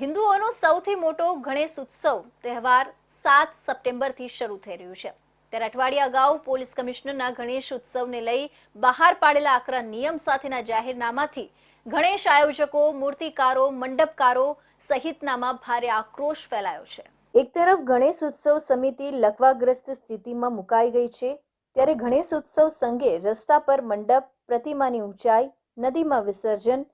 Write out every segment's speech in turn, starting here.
હિન્દુઓનો સૌથી મોટો ગણેશ ઉત્સવ તહેવાર સાત સપ્ટેમ્બરથી શરૂ થઈ રહ્યું છે. ત્યારે અઠવાડિયા અગાઉ પોલીસ કમિશનરના ગણેશ ઉત્સવને લઈ બહાર પાડેલા આકરા નિયમ સાથેના જાહેરનામાથી ગણેશ આયોજકો, મૂર્તિકારો, મંડપકારો સહિતનામાં ભારે આક્રોશ ફેલાયો છે. એક તરફ ગણેશ ઉત્સવ સમિતિ લકવાગ્રસ્ત સ્થિતિમાં મુકાઈ ગઈ છે, ત્યારે ગણેશ ઉત્સવ સંગે રસ્તા પર મંડપ, પ્રતિમાની ઊંચાઈ, નદીમાં વિસર્જન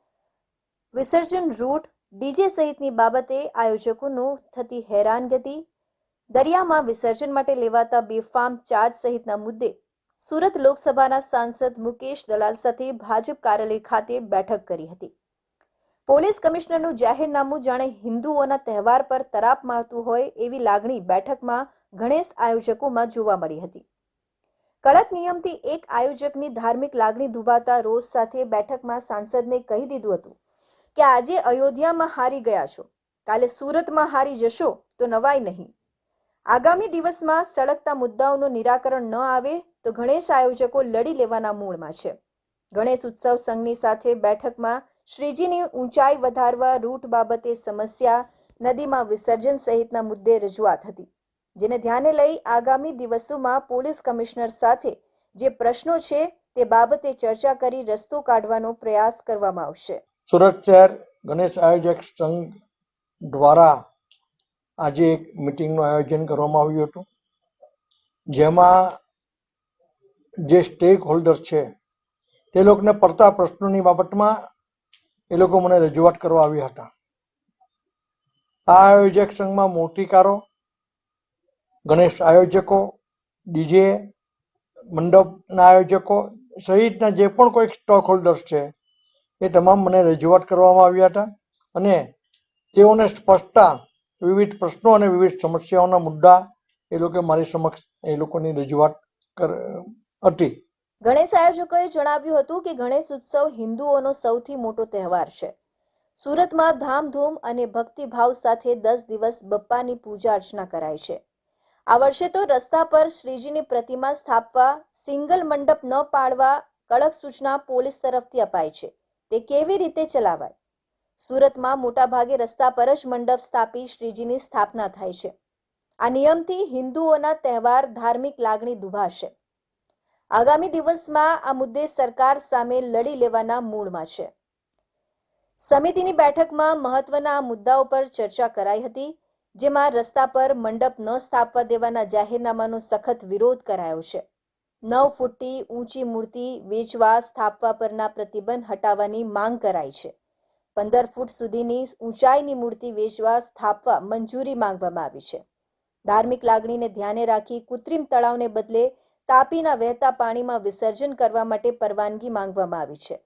વિસર્જન રૂટ ડીજે સહિતની બાબતે આયોજકોનું થતી હેરાનગતિ, દરિયામાં વિસર્જન માટે લેવાતા બેફામ ચાર્જ સહિતના મુદ્દે સુરત લોકસભાના સાંસદ મુકેશ દલાલ સાથે ભાજપ કાર્યાલય ખાતે બેઠક કરી હતી. પોલીસ કમિશનરનું જાહેરનામું જાણે હિન્દુઓના તહેવાર પર તરાપ મારતું હોય એવી લાગણી બેઠકમાં ગણેશ આયોજકોમાં જોવા મળી હતી. કડક નિયમથી એક આયોજકની ધાર્મિક લાગણી દુભાતા રોષ સાથે બેઠકમાં સાંસદને કહી દીધું હતું. કે આજે અયોધ્યામાં હારી ગયા છો. કાલે સુરતમાં હારી જશો તો નવાય નહીં. આગામી દિવસમાં સળગતા મુદ્દાઓનું નિરાકરણ ન આવે તો ગણેશ આયોજકો લડી લેવાના મૂળમાં છે. ગણેશ ઉત્સવ સંઘની સાથે બેઠકમાં શ્રીજીની ઊંચાઈ વધારવા રૂટ બાબતે સમસ્યા, નદીમાં વિસર્જન સહિતના મુદ્દે રજૂઆત હતી, જેને ધ્યાને લઈ આગામી દિવસોમાં પોલીસ કમિશનર સાથે જે પ્રશ્નો છે તે બાબતે ચર્ચા કરી રસ્તો કાઢવાનો પ્રયાસ કરવામાં આવશે. સુરત શહેર ગણેશ આયોજક સંઘ દ્વારા આજે એક મિટિંગનું આયોજન કરવામાં આવ્યું હતું. જેમાં જે સ્ટેક હોલ્ડર છે, તે લોકોને પડતા પ્રશ્નોની બાબતમાં એ લોકો મને રજૂઆત કરવા આવ્યા હતા. આ આયોજક સંઘમાં મૂર્તિકારો ગણેશ આયોજકો, ડીજે મંડપના આયોજકો સહિતના જે પણ કોઈ સ્ટોક હોલ્ડર્સ છે એ તમામ મને રજૂઆત કરવામાં આવ્યા હતા અને તેઓને સ્પષ્ટતા, વિવિધ પ્રશ્નો અને વિવિધ સમસ્યાઓના મુદ્દા એ લોકો મારી સમક્ષ, એ લોકોની રજૂઆત હતી. ગણેશ આયોજકોએ જણાવ્યું હતું કે ગણેશ ઉત્સવ હિન્દુઓનો સૌથી મોટો તહેવાર છે. સુરતમાં ધામધૂમ અને ભક્તિભાવ સાથે દસ દિવસ બપ્પાની પૂજા અર્ચના કરાય છે. આ વર્ષે તો રસ્તા પર શ્રીજીની પ્રતિમા સ્થાપવા, સિંગલ મંડપ ન પાડવા કડક સૂચના પોલીસ તરફથી અપાઈ છે. તે કેવી રીતે ચલાવાય? સુરતમાં મોટાભાગે રસ્તા પર જ મંડપ સ્થાપી શ્રીજીની સ્થાપના થાય છે. આ નિયમથી હિન્દુઓના તહેવાર ધાર્મિક લાગણી દુભાશે. આગામી દિવસમાં આ મુદ્દે સરકાર સામે લડી લેવાના મૂળમાં છે. સમિતિની બેઠકમાં મહત્વના આ મુદ્દાઓ પર ચર્ચા કરાઈ હતી, જેમાં રસ્તા પર મંડપ ન સ્થાપવા દેવાના જાહેરનામાનો સખત વિરોધ કરાયો છે. નવ ફૂટની ઊંચી મૂર્તિ વેચવા સ્થાપવા પરના પ્રતિબંધ હટાવવાની માંગ કરાઈ છે. પંદર ફૂટ સુધીની ઊંચાઈની મૂર્તિ વેચવા સ્થાપવા મંજૂરી માંગવામાં આવી છે. ધાર્મિક લાગણીને ધ્યાને રાખી કૃત્રિમ તળાવને બદલે તાપીના વહેતા પાણીમાં વિસર્જન કરવા માટે પરવાનગી માંગવામાં આવી છે.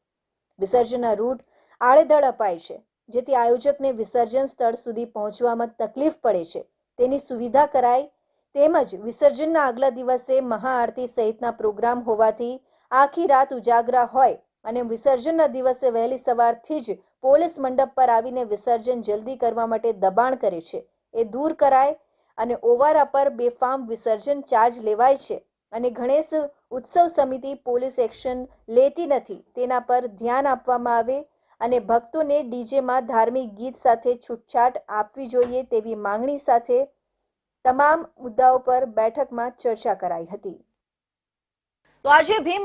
વિસર્જનના રૂટ આડેધડ અપાય છે, જેથી આયોજકને વિસર્જન સ્થળ સુધી પહોંચવામાં તકલીફ પડે છે. તેની સુવિધા કરાય તેમજ વિસર્જનના આગલા દિવસે મહાઆરતી સહિતના પ્રોગ્રામ હોવાથી આખી રાત ઉજાગરા હોય અને વિસર્જનના દિવસે વહેલી સવારથી જ પોલીસ મંડપ પર આવીને વિસર્જન જલ્દી કરવા માટે દબાણ કરે છે. એ દૂર કરાય અને ઓવારા પર બેફામ વિસર્જન ચાર્જ લેવાય છે અને ગણેશ ઉત્સવ સમિતિ પોલીસ એક્શન લેતી નથી તેના પર ધ્યાન આપવામાં આવે અને ભક્તોને ડીજેમાં ધાર્મિક ગીત સાથે છૂટછાટ આપવી જોઈએ તેવી માંગણી સાથે તમામ મુદ્દાઓ પર બેઠકમાં ચર્ચા કરાઈ હતી. તો આજે ભીમ